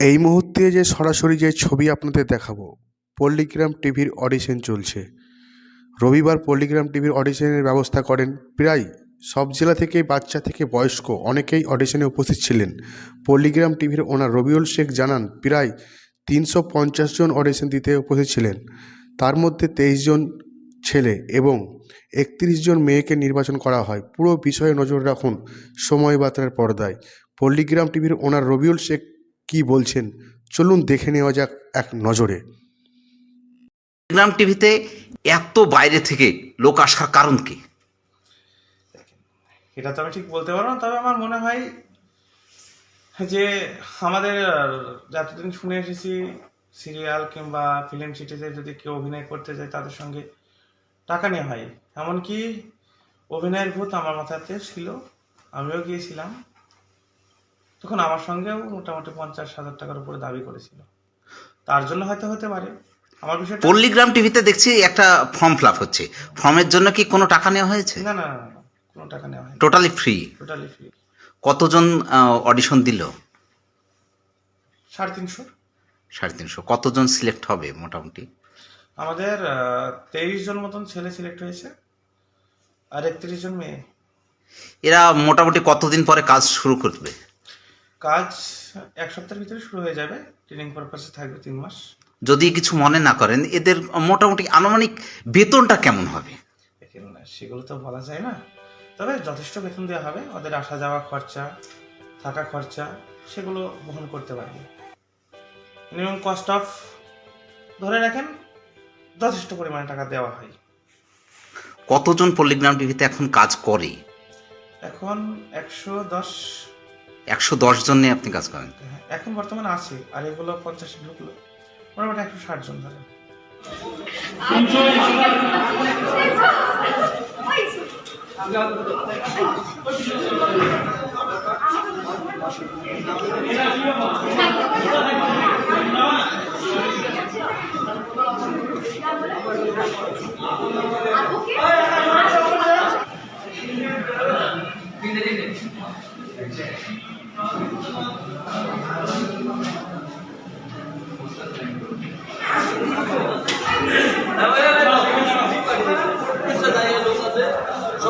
এই মুহূর্তে যে সরাসরি যে ছবি আপনাদের দেখাবো পল্লিগ্রাম টিভির অডিশন চলছে। রবিবার পল্লিগ্রাম টিভির অডিশনের ব্যবস্থা করেন প্রায় সব জেলা থেকে বাচ্চা থেকে বয়স্ক অনেকেই অডিশনে উপস্থিত ছিলেন। পল্লিগ্রাম টিভির ওনার রবিউল শেখ জানান, প্রায় তিনশো পঞ্চাশ জন অডিশন দিতে উপস্থিত ছিলেন। তার মধ্যে তেইশ জন ছেলে এবং একত্রিশ জন মেয়েকে নির্বাচন করা হয়। পুরো বিষয়ে নজর রাখুন সময় বার্তার পর্দায়। পল্লিগ্রাম টিভির ওনার রবিউল শেখ কী বলছেন? চলুন দেখে নেওয়া যাক এক নজরে। গ্রাম টিভিতে এত বাইরে থেকে লোক আসার কারণ কি? এটা তো আমি ঠিক বলতে পারব না তবে আমার মনে হয় যে আমাদের যতদিন শুনে এসেছি সিরিয়াল কিংবা ফিল্ম সিটিতে যদি কেউ অভিনয় করতে যায় তাদের সঙ্গে টাকা নেওয়া হয়। এমনকি অভিনয়ের ভূত আমার মাথাতে ছিল আমিও গিয়েছিলাম। তখন আমার সঙ্গেও মোটামুটি পঞ্চাশ হাজার টাকার উপরে দাবি করেছিল। তার জন্য হয়তো হতে পারে। আমার বিষয়টা পল্লীগ্রাম টিভিতে দেখছি একটা ফর্ম ফিল হচ্ছে। ফর্মের জন্য কি কোনো টাকা নেওয়া হয়েছে? না না কোনো টাকা নেওয়া হয়নি। টোটালি ফ্রি টোটালি ফ্রি কতজন অডিশন দিল? সাড়ে তিনশো। সাড়ে তিনশো। কতজন সিলেক্ট হবে মোটামুটি? আমাদের তেইশ জন মতন ছেলে সিলেক্ট হয়েছে। আর একত্রিশ জন মেয়ে। এরা মোটামুটি কতদিন পরে কাজ শুরু করবে? কাজ এক সপ্তাহের ভিতরে শুরু হয়ে যাবে ট্রেনিং পারপাসে থাকবে তিন মাস। যদি কিছু মনে না করেন এদের মোটামুটি আনুমানিক বেতনটা কেমন হবে? সেগুলো তো বলা যায় না। তবে যথেষ্ট বেতন দেওয়া হবে ওদের আসা যাওয়া খরচা থাকা খরচা সেগুলো বহন করতে পারবে। মিনিমাম কস্ট অফ ধরে রাখেন যথেষ্ট পরিমাণে টাকা দেওয়া হয়। কতজন পল্লীগ্রাম টিভিতে এখন কাজ করে? এখন একশো দশ একশো দশ জন নিয়ে আপনি কাজ করেন। এখন বর্তমানে আছে আর এগুলো পঞ্চাশ ঢুকলো মোটামুটি একশো ষাট জন ধরে